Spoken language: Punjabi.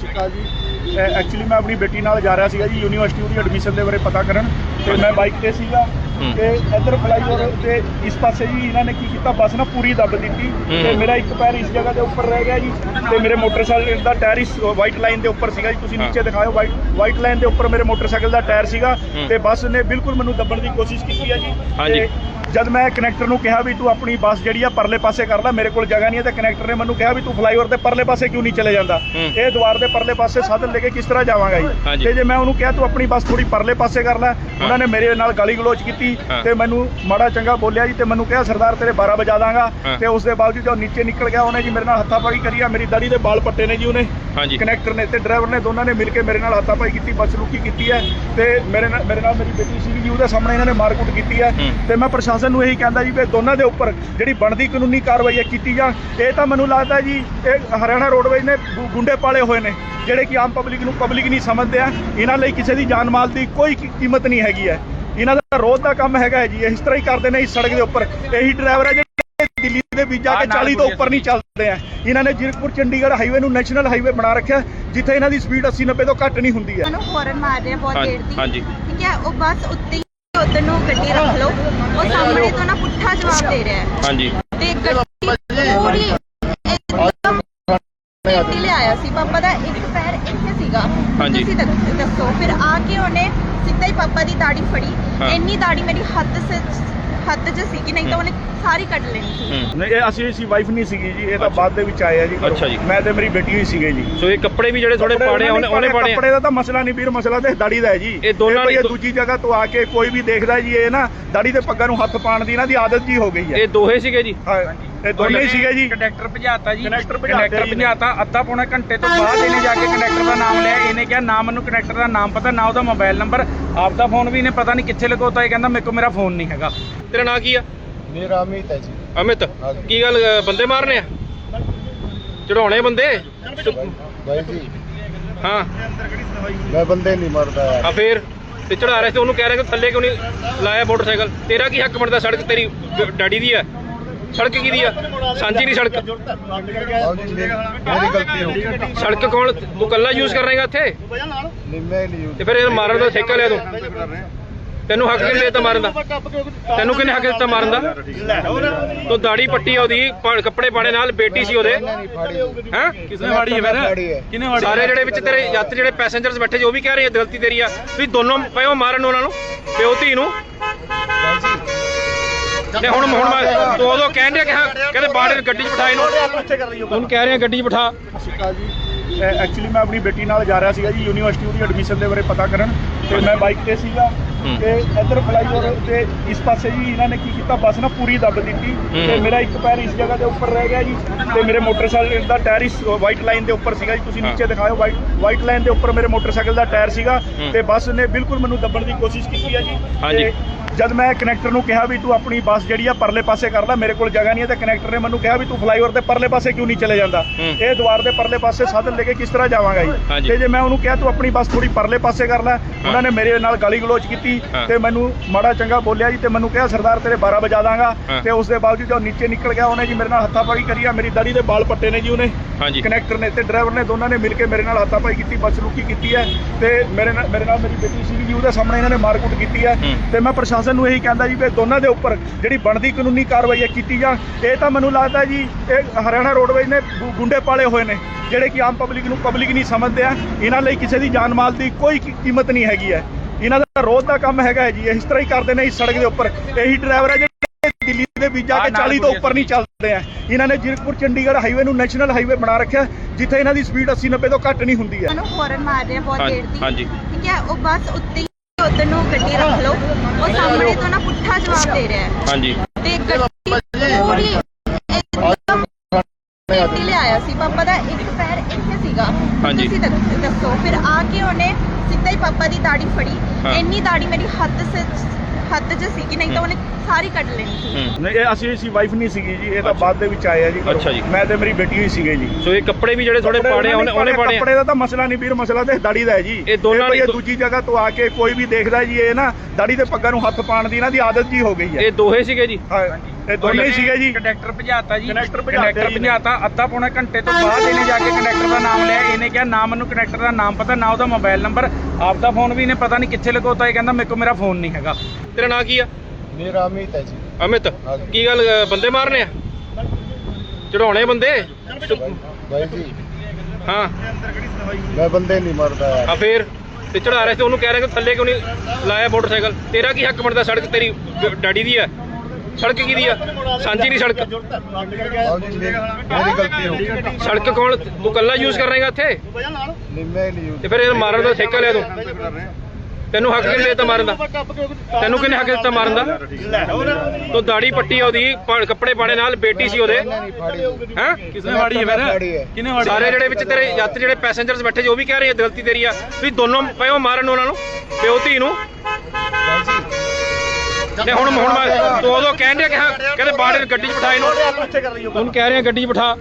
ਸ਼੍ਰੀ ਅਕਾਲ ਜੀ ਐਕਚੁਅਲੀ ਮੈਂ ਆਪਣੀ ਬੇਟੀ ਨਾਲ ਜਾ ਰਿਹਾ ਸੀਗਾ ਜੀ ਯੂਨੀਵਰਸਿਟੀ ਉਹਦੀ ਐਡਮਿਸ਼ਨ ਦੇ ਬਾਰੇ ਪਤਾ ਕਰਨ। ਤੇ ਮੈਂ ਬਾਈਕ ਤੇ ਸੀਗਾ। ਤੇ ਇੱਧਰ ਫਲਾਈਓਵਰ ਤੇ ਇਸ ਪਾਸੇ ਜੀ ਇਹਨਾਂ ਨੇ ਕੀ ਕੀਤਾ ਬੱਸ ਨਾ ਪੂਰੀ ਦੱਬ ਦਿੱਤੀ। ਤੇ ਮੇਰਾ ਇੱਕ ਪੈਰ ਇਸ ਜਗ੍ਹਾ ਦੇ ਉੱਪਰ ਰਹਿ ਗਿਆ ਜੀ। ਤੇ ਮੇਰੇ ਮੋਟਰਸਾਈਕਲ ਦਾ ਟਾਇਰ ਇਸ ਵਾਈਟ ਲਾਈਨ ਦੇ ਉੱਪਰ ਸੀਗਾ ਜੀ। ਤੁਸੀਂ। ਨੀਚੇ ਦਿਖਾਓ ਵਾਈਟ ਵਾਈਟ ਲਾਈਨ ਦੇ ਉੱਪਰ ਮੇਰੇ ਮੋਟਰਸਾਈਕਲ ਦਾ ਟਾਇਰ ਸੀਗਾ। ਤੇ ਬੱਸ ਨੇ ਬਿਲਕੁਲ ਮੈਨੂੰ ਦੱਬਣ ਦੀ ਕੋਸ਼ਿਸ਼ ਕੀਤੀ ਹੈ ਜੀ। ਹਾਂਜੀ। ਤੇ ਜਦ ਮੈਂ ਕਨੈਕਟਰ ਨੂੰ ਕਿਹਾ ਵੀ ਤੂੰ ਆਪਣੀ ਬੱਸ ਜਿਹੜੀ ਆ ਪਰਲੇ ਪਾਸੇ ਕਰ ਲੈ ਮੇਰੇ ਕੋਲ ਜਗ੍ਹਾ ਨਹੀਂ ਹੈ ਤੇ ਕਨੈਕਟਰ ਨੇ ਮੈਨੂੰ ਕਿਹਾ ਵੀ ਤੂੰ ਫਲਾਈਓਵਰ ਦੇ ਪਰਲੇ ਪਾਸੇ ਕਿਉਂ ਨਹੀਂ ਚਲੇ ਜਾਂਦਾ। ਇਹ ਦੁਆਰ ਦੇ ਪਰਲੇ ਪਾਸੇ ਸਾਧਨ ਲੈ ਕੇ ਕਿਸ ਤਰ੍ਹਾਂ ਜਾਵਾਂਗਾ। ਜੀ ਤੇ ਜੇ ਮੈਂ ਉਹਨੂੰ ਕਿਹਾ ਤੂੰ ਆਪਣੀ ਬੱਸ ਥੋੜੀ ਪਰਲੇ ਪਾਸੇ ਕਰ ਲੈ ਉਹਨਾਂ ਨੇ ਮੇਰੇ ਨਾਲ ਗਾਲੀ ਗਲੋਚ ਕੀਤੀ। ਤੇ ਮੈਨੂੰ ਮਾੜਾ ਚੰਗਾ ਬੋਲਿਆ ਜੀ ਤੇ ਮੈਨੂੰ ਕਿਹਾ ਸਰਦਾਰ ਤੇਰੇ 12 ਵਜਾ ਦਾਂਗਾ। ਤੇ ਉਸ ਦੇ ਬਾਵਜੂਦ ਜਦੋਂ ਨੀਚੇ ਨਿਕਲ ਗਿਆ ਉਹਨੇ ਜੀ ਮੇਰੇ ਨਾਲ ਹੱਥਾਪਾਈ ਕਰੀ ਆ ਮੇਰੀ ਦਾੜੀ ਦੇ ਵਾਲ ਪੱਟੇ ਨੇ ਜੀ ਉਹਨੇ ਹਾਂਜੀ। ਕਨੈਕਟਰ ਨੇ ਤੇ ਡਰਾਈਵਰ ਨੇ ਦੋਨਾਂ ਨੇ ਮਿਲ ਕੇ ਮੇਰੇ ਨਾਲ ਹੱਥਾਪਾਈ ਕੀਤੀ ਬੱਸ ਕੀਤੀ ਹੈ ਤੇ ਮੇਰੇ ਨਾਲ ਮੇਰੇ ਨਾਲ ਮੇਰੀ ਬੇਟੀ ਸੀਗੀ ਜੀ ਉਹਦੇ ਸਾਹਮਣੇ ਇਹਨਾਂ ਨੇ ਮਾਰਕੁੱਟ ਕੀਤੀ ਹੈ। ਤੇ ਮੈਂ ਪ੍ਰਸ਼ਾਸਨ ਨੂੰ ਇਹੀ ਕਹਿੰਦਾ ਜੀ ਵੀ ਦੋਨਾਂ ਦੇ ਉੱਪਰ ਜਿਹੜੀ ਬਣਦੀ ਕਾਨੂੰਨੀ ਕਾਰਵਾਈ ਹੈ ਕੀਤੀ ਜਾ ਇਹ ਤਾਂ ਮੈਨੂੰ ਲੱਗਦਾ ਜੀ ਇਹ ਹਰਿਆਣਾ ਰੋਡਵੇਜ਼ ਨੇ ਗੁੰਡੇ ਪਾਲੇ ਹੋਏ ਨੇ ਜਿਹੜੇ ਕਿ ਆਮ ਪਬਲਿਕ ਨੂੰ ਪਬਲਿਕ ਨਹੀਂ ਸਮਝਦੇ ਆ। ਇਹਨਾਂ ਲਈ ਕਿਸੇ ਦੀ ਜਾਨ ਮਾਲ ਦੀ ਕੋਈ ਕੀਮਤ ਨਹੀਂ ਹੈਗੀ ਹੈ। ਇਹਨਾਂ ਦਾ ਰੋਜ਼ ਦਾ ਕੰਮ ਹੈਗਾ ਜੀ ਇਸ ਤਰ੍ਹਾਂ ਹੀ ਕਰਦੇ ਨੇ ਇਸ ਸੜਕ ਦੇ ਉੱਪਰ। ਇਹੀ ਡਰਾਈਵਰ ਹੈ ਦਿੱਲੀ ਦੇ ਵਿੱਚ ਜਾ ਕੇ 40 ਤੋਂ ਉੱਪਰ ਨਹੀਂ ਚੱਲਦੇ ਆ। ਇਹਨਾਂ ਨੇ ਜੀਰਕਪੁਰ ਚੰਡੀਗੜ੍ਹ ਹਾਈਵੇ ਨੂੰ ਨੈਸ਼ਨਲ ਹਾਈਵੇ ਬਣਾ ਰੱਖਿਆ ਜਿੱਥੇ ਇਹਨਾਂ ਦੀ ਸਪੀਡ 80 90 ਤੋਂ ਘੱਟ ਨਹੀਂ ਹੁੰਦੀ ਹੈ। ਉਹਨੂੰ ਫੌਰਨ ਮਾਰ ਰਿਹਾ ਬਹੁਤ ਹਾਂਜੀ, ਦੇਰ ਦੀ। ਹਾਂਜੀ। ਠੀਕ ਹੈ ਉਹ ਬਸ ਉੱਤੇ ਹੀ ਉਧਰ ਨੂੰ ਗੱਡੀ ਰੱਖ ਲਓ। ਉਹ ਸਾਹਮਣੇ ਤੋਂ ਨਾ ਪੁੱਠਾ ਜਵਾਬ ਦੇ ਰਿਹਾ ਹੈ। ਹਾਂਜੀ। ਤੇ ਗੱਡੀ ਪੂਰੀ ਇੱਕਦਮ ਗੱਡੀ ਲੈ ਆਇਆ ਸੀ। ਪਾਪਾ ਦਾ ਇੱਕ ਪੈਰ ਇੱਥੇ ਸੀਗਾ। ਹਾਂਜੀ। ਤੁਸੀਂ ਦੱਸ- ਫਿਰ ਆ ਕੇ ਉਹਨੇ ਸਿੱਧਾ ਹੀ ਪਾਪਾ ਦੀ ਦਾੜੀ ਫੜੀ। ਇੰਨੀ ਦਾੜੀ ਮੇਰੀ ਹੱਥ ਸੇ ਹੱਥ 'ਚ ਸੀ ਕਿ ਨਹੀਂ ਤਾਂ ਉਹਨੇ ਸਾਰੀ ਕੱਢ ਲੈਣੀ ਸੀ ਨਹੀਂ ਇਹ ਅਸੀਂ ਅਸੀਂ ਵਾਈਫ ਨਹੀਂ ਸੀਗੀ ਜੀ ਇਹ ਤਾਂ। ਬਾਅਦ ਦੇ ਵਿੱਚ ਆਏ ਆ ਜੀ ਘਰੋਂ। ਅੱਛਾ ਜੀ। ਮੈਂ ਤੇ ਮੇਰੀ ਬੇਟੀ ਹੀ ਸੀਗੇ ਜੀ ਸੋ ਇਹ ਕੱਪੜੇ ਵੀ ਜਿਹੜੇ ਥੋੜੇ ਕੱਪੜੇ ਪਾੜੇ ਆ, ਉਹਨੇ ਉਹਨੇ ਪਾੜੇ ਆ। ਕੱਪੜੇ ਦਾ ਤਾਂ ਮਸਲਾ ਨਹੀਂ ਵੀਰ ਮਸਲਾ ਤੇ ਦਾੜੀ ਦਾ ਹੈ ਜੀ ਇਹ ਦੋਨਾਂ ਨੇ- ਦੂਜੀ ਜਗ੍ਹਾ ਤੋਂ ਆ ਕੇ ਕੋਈ ਵੀ ਦੇਖਦਾ ਜੀ ਇਹ ਨਾ ਦਾੜੀ ਦੇ ਪੱਗਾਂ ਨੂੰ ਹੱਥ ਪਾਉਣ ਦੀ ਇਹਨਾਂ ਦੀ ਆਦਤ ਜੀ ਹੋ ਗਈ ਹੈ ਇਹ ਦੋਹੇ ਸੀਗੇ ਜੀ ਹਾਂ, ਇਹ ਦੋਨੇ ਹੀ ਸੀਗੇ ਜੀ। ਕੰਡਕਟਰ ਭਜਾਤਾ ਜੀ। ਕੰਡਕਟਰ ਭਜਾਤਾ ਕੰਡਕਟਰ ਜੀ। ਭਜਾਤਾ ਅੱਧਾ ਪੌਣਾ ਘੰਟੇ ਤੋਂ ਬਾਅਦ ਇਹਨੇ ਜਾ ਕੇ ਕੰਡਕਟਰ ਦਾ ਨਾਮ ਲਿਆ। ਇਹਨੇ ਕਿਹਾ ਨਾ ਮੈਨੂੰ ਕੰਡਕਟਰ ਦਾ ਨਾਮ ਪਤਾ ਨਾ ਉਹਦਾ ਮੋਬਾਈਲ ਨੰਬਰ। ਆਪਦਾ ਫੋਨ ਵੀ ਇਹਨੇ ਪਤਾ ਨਹੀਂ ਕਿੱਥੇ ਲਗਾਉਤਾ ਇਹ ਕਹਿੰਦਾ ਮੇਰੇ ਕੋਲ ਮੇਰਾ ਫੋਨ ਨਹੀਂ ਹੈਗਾ। ਤੇਰਾ ਨਾਂ ਕੀ ਆ? ਮੇਰਾ ਅਮਿਤ ਹੈ ਜੀ। ਅਮਿਤ। ਕੀ ਗੱਲ ਬੰਦੇ ਮਾਰਨੇ ਆ? ਚੜਾਉਣੇ ਬੰਦੇ? ਭਾਈ ਜੀ। ਹਾਂ। ਮੈਂ ਬੰਦੇ ਨਹੀਂ ਮਰਦਾ ਯਾਰ। ਆ ਫੇਰ? ਤੇ ਚੜਾ ਰਹੇ ਸੀ ਉਹਨੂੰ ਕਹਿ ਰਹੇ ਕਿ ਥੱਲੇ ਕਿਉਂ ਨਹੀਂ ਲਾਇਆ ਮੋਟਰਸਾਈਕਲ? ਤੇਰਾ ਕੀ ਹੱਕ ਬਣਦਾ ਸੜਕ ਤੇਰੀ ਡੈਡੀ ਦੀ ਆ? ਸੜਕ ਕਿਹਦੀ ਆ? ਸਾਂਝੀ ਨਹੀਂ ਸੜਕ। ਆਓ ਜੀ ਮੇਰੀ ਮੇਰੀ ਗਲਤੀ ਹੋ ਗਈ ਸੜਕ ਕੌਣ? ਤੂੰ ਕੱਲਾ ਯੂਜ਼ ਕਰ ਰਹੇਗਾ ਇੱਥੇ? ਨਹੀਂ ਮੈਂ ਨਹੀਂ ਤੇ ਫਿਰ ਇਹ ਮਾਰਨ ਦਾ ਠੇਕਾ ਲਿਆ ਤੂੰ। ਤੈਨੂੰ ਹੱਕ ਕਿਹਨੇ ਦਿੱਤਾ ਮਾਰਨ ਦਾ? ਤੈਨੂੰ ਕਿਹਨੇ ਹੱਕ ਦਿੱਤਾ ਮਾਰਨ ਦਾ? ਤੂੰ ਦਾੜੀ ਪੱਟੀ ਆ ਉਹਦੀ ਕੱਪੜੇ ਪਾਣੇ ਨਾਲ ਬੇਟੀ ਸੀ ਉਹਦੇ। ਹੈਂ? ਕਿਸਨੇ ਫਾੜੀ ਹੈ ਫਾੜੀ ਹੈ ਕਿਹਨੇ ਫਾੜੀ ਸਾਰੇ ਜਿਹੜੇ ਵਿੱਚ ਤੇਰੇ ਯਾਤਰੀ ਜਿਹੜੇ ਪੈਸੇਂਜਰਸ ਬੈਠੇ ਜੋ ਵੀ ਕਹਿ ਰਹੇ ਆ ਗਲਤੀ ਤੇਰੀ ਆ। ਤੁਸੀਂ ਦੋਨੋਂ ਪਿਓ ਮਾਰਨ ਉਹਨਾਂ ਨੂੰ ਪਿਓ ਧੀ ਨੂੰ। ਤੇ ਹੁਣ ਹੁਣ ਮੈਂ ਉਦੋਂ ਕਹਿਣ ਡਿਆ ਕਿ ਹਾਂ ਕਹਿੰਦੇ ਬਾਹਰ ਗੱਡੀ 'ਚ ਬਿਠਾ ਇਹਨੂੰ ਤੂੰ ਕਹਿ ਰਿਹਾ ਗੱਡੀ 'ਚ ਬਿਠਾ। ਸਤਿ ਸ਼੍ਰੀ ਅਕਾਲ ਜੀ। ਐਕਚੁਅਲੀ ਮੈਂ ਆਪਣੀ ਬੇਟੀ ਨਾਲ ਜਾ ਰਿਹਾ ਸੀਗਾ ਜੀ ਯੂਨੀਵਰਸਿਟੀ ਉਹਦੀ ਐਡਮਿਸ਼ਨ ਦੇ ਬਾਰੇ ਪਤਾ ਕਰਨ। ਤੇ ਮੈਂ ਬਾਈਕ ਤੇ ਸੀਗਾ। ਤੇ ਇੱਧਰ ਫਲਾਈਓਵਰ ਤੇ ਇਸ ਪਾਸੇ ਜੀ ਇਹਨਾਂ ਨੇ ਕੀ ਕੀਤਾ ਬੱਸ ਨਾ ਪੂਰੀ ਦੱਬ ਦਿੱਤੀ ਤੇ। ਮੇਰਾ ਇੱਕ ਪੈਰ ਇਸ ਜਗ੍ਹਾ ਦੇ ਉੱਪਰ ਰਹਿ ਗਿਆ ਜੀ ਤੇ ਮੇਰੇ ਮੋਟਰਸਾਈਕਲ ਦਾ ਟਾਇਰ ਇਸ ਵਾਈਟ ਲਾਈਨ ਦੇ ਉੱਪਰ ਸੀਗਾ ਜੀ ਤੁਸੀਂ। ਨੀਚੇ ਦਿਖਾਓ ਵਾਈਟ ਵਾਈਟ ਲਾਈਨ ਦੇ ਉੱਪਰ ਮੇਰੇ ਮੋਟਰਸਾਈਕਲ ਦਾ ਟਾਇਰ ਸੀਗਾ। ਤੇ ਬੱਸ ਨੇ ਬਿਲਕੁਲ ਮੈਨੂੰ ਦੱਬਣ ਦੀ ਕੋਸ਼ਿਸ਼ ਕੀਤੀ ਹੈ ਜੀ। ਤੇ ਜਦ ਮੈਂ ਕਨੈਕਟਰ ਨੂੰ ਕਿਹਾ ਵੀ ਤੂੰ ਆਪਣੀ ਬੱਸ ਜਿਹੜੀ ਆ ਪਰਲੇ ਪਾਸੇ ਕਰ ਲੈ ਮੇਰੇ ਕੋਲ ਜਗ੍ਹਾ ਨਹੀਂ ਹੈ ਤੇ ਕਨੈਕਟਰ ਨੇ ਮੈਨੂੰ ਕਿਹਾ ਵੀ ਤੂੰ ਫਲਾਈਓਵਰ ਦੇ ਪਰਲੇ ਪਾਸੇ ਕਿਉਂ ਨਹੀਂ ਚਲੇ ਜਾਂਦਾ। ਇਹ ਦੁਆਰ ਦੇ ਪਰਲੇ ਪਾਸੇ ਸਾਧਨ ਲੈ ਕੇ ਕਿਸ ਤਰ੍ਹਾਂ ਜਾਵਾਂਗਾ ਜੀ। ਤੇ ਜੇ ਮੈਂ ਉਹਨੂੰ ਕਿਹਾ ਤੂੰ ਆਪਣੀ ਬੱਸ ਥੋੜੀ ਪਰਲੇ ਪਾਸੇ ਕਰ ਲੈ ਉਹਨਾਂ ਨੇ ਮੇਰੇ ਨਾਲ ਗਾਲੀ ਗਲੋਚ ਕੀਤੀ ਹਾਂ। ਤੇ ਮੈਨੂੰ ਮਾੜਾ ਚੰਗਾ ਬੋਲਿਆ ਜੀ ਤੇ ਮੈਨੂੰ ਕਿਹਾ ਸਰਦਾਰ ਤੇਰੇ 12 ਵਜਾ ਦਾਂਗਾ। ਤੇ ਉਸ ਦੇ ਬਾਵਜੂਦ ਜਦੋਂ ਨੀਚੇ ਨਿਕਲ ਗਿਆ ਉਹਨੇ ਜੀ ਮੇਰੇ ਨਾਲ ਹੱਥਾਪਾਈ ਕਰੀ ਆ। ਮੇਰੀ ਦਾੜੀ ਦੇ ਵਾਲ ਪੱਟੇ ਨੇ ਜੀ ਉਹਨੇ। ਕਨੈਕਟਰ ਨੇ ਤੇ ਡਰਾਈਵਰ ਨੇ ਦੋਨਾਂ ਨੇ ਮਿਲ ਕੇ ਮੇਰੇ ਨਾਲ ਹੱਥਾਪਾਈ ਕੀਤੀ ਬੱਸ ਰੁਕੀ ਕੀਤੀ ਹੈ। ਤੇ ਮੇਰੇ ਨਾਲ ਮੇਰੇ ਨਾਲ ਮੇਰੀ ਬੇਟੀ ਸੀਗੀ ਜੀ ਉਹਦੇ ਸਾਹਮਣੇ ਇਹਨਾਂ ਨੇ ਮਾਰਕੁੱਟ ਕੀਤੀ ਹੈ। ਤੇ ਮੈਂ ਪ੍ਰਸ਼ਾਸਨ ਨੂੰ ਇਹੀ ਕਹਿੰਦਾ ਜੀ ਵੀ ਦੋਨਾਂ ਦੇ ਉੱਪਰ ਜਿਹੜੀ ਬਣਦੀ ਕਾਨੂੰਨੀ ਕਾਰਵਾਈ ਹੈ ਕੀਤੀ ਜਾ ਇਹ ਤਾਂ ਮੈਨੂੰ ਲੱਗਦਾ ਜੀ ਇਹ ਹਰਿਆਣਾ ਰੋਡਵੇਜ਼ ਨੇ ਗੁੰਡੇ ਪਾਲੇ ਹੋਏ ਨੇ ਜਿਹੜੇ ਕਿ ਆਮ ਪਬਲਿਕ ਨੂੰ ਪਬਲਿਕ ਨਹੀਂ ਸਮਝਦੇ ਆ। ਇਹਨਾਂ ਲਈ ਕਿਸੇ ਦੀ ਜਾਨ ਮਾਲ ਦੀ ਕੋਈ ਕੀ- ਕੀਮਤ ਨਹੀਂ ਹੈਗੀ ਹੈ। ਇਹਨਾਂ ਦਾ ਰੋਜ਼ ਦਾ ਕੰਮ ਹੈਗਾ ਹੈ ਜੀ ਇਸ ਤਰ੍ਹਾਂ ਹੀ ਕਰਦੇ ਨੇ ਇਸ ਸੜਕ ਦੇ ਉੱਪਰ। ਇਹੀ ਡਰਾਈਵਰ ਹੈ ਜਿਹੜੇ ਦਿੱਲੀ ਦੇ ਵਿੱਚ ਜਾ ਕੇ 40 ਤੋਂ ਉੱਪਰ ਨਹੀਂ ਚੱਲਦੇ ਆ ਇਹਨਾਂ ਨੇ ਜੀਰਕਪੁਰ ਚੰਡੀਗੜ੍ਹ ਹਾਈਵੇ ਨੂੰ ਨੈਸ਼ਨਲ ਹਾਈਵੇ ਬਣਾ ਰੱਖਿਆ ਜਿੱਥੇ ਇਹਨਾਂ ਦੀ ਸਪੀਡ 80 90 ਤੋਂ ਘੱਟ ਨਹੀਂ ਹੁੰਦੀ ਹੈ। ਉਹਨੂੰ ਫੌਰਨ ਮਾਰ ਰਿਹਾ ਬਹੁਤ ਦੇਰ ਦੀ। ਹਾਂਜੀ। ਠੀਕ ਹੈ ਉਹ ਬਸ ਉੱਤੇ ਹੀ ਉਧਰ ਨੂੰ ਗੱਡੀ ਰੱਖ ਲਓ। ਉਹ ਸਾਹਮਣੇ ਤੋਂ ਨਾ ਪੁੱਠਾ ਜਵਾਬ ਦੇ ਰਿਹਾ ਹੈ। ਹਾਂਜੀ। ਤੇ ਗੱਡੀ ਪੂਰੀ ਇੱਕਦਮ ਗੱਡੀ ਲੈ ਆਇਆ ਸੀ। ਪਾਪਾ ਦਾ ਇੱਕ ਪੈਰ ਇੱਥੇ ਸੀਗਾ ਹਾਂਜੀ। ਤੁਸੀਂ ਦੱਸ- ਦੱਸੋ ਫਿਰ ਆ ਕੇ ਉਹਨੇ ਸਿੱਧਾ ਹੀ ਪਾਪਾ ਦੀ ਦਾੜੀ ਫੜੀ ਹਾਂ। ਇੰਨੀ ਦਾੜੀ ਮੇਰੀ ਹੱਥ ਸੇ ਹੱਥ 'ਚ ਸੀ ਨਹੀਂ ਤਾਂ ਉਹਨੇ ਸਾਰੀ ਕੱਢ ਲੈਣੀ ਸੀ ਹੂੰ ਨਹੀਂ ਇਹ ਅਸੀਂ ਅਸੀਂ ਵਾਈਫ ਨਹੀਂ ਸੀਗੀ ਜੀ ਇਹ ਤਾਂ ਅੱਛਾ। ਬਾਅਦ ਦੇ ਵਿੱਚ ਆਏ ਜੀ ਘਰੋਂ। ਅੱਛਾ ਜੀ। ਮੈਂ ਤੇ ਮੇਰੀ ਬੇਟੀ ਹੀ ਸੀਗੇ ਜੀ ਸੋ ਇਹ ਕੱਪੜੇ ਵੀ ਜਿਹੜੇ ਥੋੜੇ ਪਾੜੇ ਉਹਨੇ ਉਹਨੇ ਪਾੜੇ ਕੱਪੜੇ ਦਾ ਤਾਂ ਮਸਲਾ ਨਹੀਂ ਵੀਰ ਮਸਲਾ ਤੇ ਦਾੜੀ ਦਾ ਹੈ ਜੀ ਇਹ ਦੋਨਾਂ ਕੋਈ ਨੇ- ਦੂਜੀ ਜਗ੍ਹਾ ਤੋਂ ਆ ਕੇ ਕੋਈ ਵੀ ਦੇਖਦਾ ਜੀ ਇਹ ਨਾ ਦਾੜੀ ਦੇ ਪੱਗਾਂ ਨੂੰ ਹੱਥ ਪਾਉਣ ਦੀ ਇਹਨਾਂ ਦੀ ਆਦਤ ਜੀ ਹੋ ਗਈ ਹੈ ਇਹ ਦੋਹੇ ਸੀਗੇ ਜੀ ਹਾਂ, ਇਹ ਦੋਨੇ ਹੀ ਸੀਗੇ ਜੀ। ਕੰਡਕਟਰ ਭਜਾਤਾ ਜੀ। ਕੰਡਕਟਰ ਭਜਾਤੇ ਕੰਡਕਟਰ ਜੀ। ਨੇ। ਭਜਾਤਾ ਅੱਧਾ ਪੌਣਾ ਘੰਟੇ ਤੋਂ ਬਾਅਦ ਇਹਨੇ ਜਾ ਕੇ ਕੰਡਕਟਰ ਦਾ ਨਾਮ ਲਿਆ। ਇਹਨੇ ਕਿਹਾ ਨਾ ਮੈਨੂੰ ਕੰਡਕਟਰ ਦਾ ਨਾਮ ਪਤਾ ਨਾ ਉਹਦਾ ਮੋਬਾਈਲ ਨੰਬਰ। ਆਪਦਾ ਫੋਨ ਵੀ ਇਹਨੇ ਪਤਾ ਨਹੀਂ ਕਿੱਥੇ ਲਗੋਤਾ। ਇਹ ਕਹਿੰਦਾ ਮੇਰੇ ਕੋਲ ਮੇਰਾ ਫੋਨ ਨਹੀਂ ਹੈਗਾ। ਤੇਰਾ ਨਾਂ ਕੀ ਆ? ਮੇਰਾ ਅਮਿਤ ਹੈ ਜੀ। ਅਮਿਤ ਹਾਂਜੀ। ਕੀ ਗੱਲ ਅ, ਬੰਦੇ ਮਾਰਨੇ ਆ? ਚੜਾਉਣੇ ਬੰਦੇ? ਬਾਈ- ਬਾਈ ਜੀ। ਹਾਂ। ਮੈਂ ਬੰਦੇ ਨਹੀਂ ਮਰਦਾ ਆ ਯਾਰ ਫੇਰ? ਤੇ ਚੜਾ ਰਹੇ ਤੇ ਉਹਨੂੰ ਕਹਿ ਰਹੇ ਕਿ ਥੱਲੇ ਕਿਉਂ ਨਹੀਂ ਲਾਇਆ ਮੋਟਰਸਾਈਕਲ? ਤੇਰਾ ਕੀ ਹੱਕ ਬਣਦਾ? ਸੜਕ ਤੇਰੀ ਡੈਡੀ ਦੀ ਆ। ਸੜਕ ਕਿਹਦੀ ਆ? ਸਾਂਝੀ ਨਹੀਂ ਸੜਕ। ਬਾਬੂ ਜੀ ਮੇਰੀ ਮੇਰੀ ਗਲਤੀ ਹੋ ਗਈ ਸੜਕ ਕੌਣ? ਤੂੰ ਕੱਲਾ ਯੂਜ਼ ਇੱਥੇ ਨਹੀਂ ਮੈਂ ਨਹੀਂ ਤੇ ਫਿਰ ਇਹ ਮਾਰਨ ਦਾ ਠੇਕਾ ਲਿਆ ਤੂੰ। ਤੈਨੂੰ ਹੱਕ ਕਿਹਨੇ ਦਿੱਤਾ ਮਾਰਨ ਦਾ? ਤੈਨੂੰ ਕਿਹਨੇ ਹੱਕ ਦਿੱਤਾ ਮਾਰਨ ਦਾ? ਤੂੰ ਦਾੜੀ ਪੱਟੀ ਉਹਦੀ ਕੱਪੜੇ ਪਾਣੇ ਨਾਲ ਬੇਟੀ ਸੀ ਉਹਦੇ। ਹੈਂ? ਕਿਸਨੇ ਵਾੜੀ ਹੈ। ਫਿਰ? ਕਿਹਨੇ ਵਾੜੀ ਸਾਰੇ ਜਿਹੜੇ ਵਿੱਚ ਤੇਰੇ ਯਾਤਰੀ ਜਿਹੜੇ ਪੈਸੇਂਜਰਸ ਬੈਠੇ ਉਹ ਵੀ ਕਹਿ ਰਹੇ ਆ ਗਲਤੀ ਤੇਰੀ ਆ। ਵੀ ਦੋਨੋਂ ਪਿਓ ਮਾਰਨ ਉਹਨਾਂ ਨੂੰ ਪਿਓ ਧੀ ਨੂੰ। ਜੀ ਤੇ ਹੁਣ ਹੁਣ ਮੈਂ ਉਦੋਂ ਕਹਿਣ ਡਿਆ ਕਿ ਹਾਂ ਕਹਿੰਦੇ ਬਾੜੇ ਗੱਡੀ 'ਚ ਬਿਠਾ ਇਹਨੂੰ ਉਹਨੂੰ ਕਹਿ ਰਹੇ ਆ ਗੱਡੀ 'ਚ ਬਿਠਾ।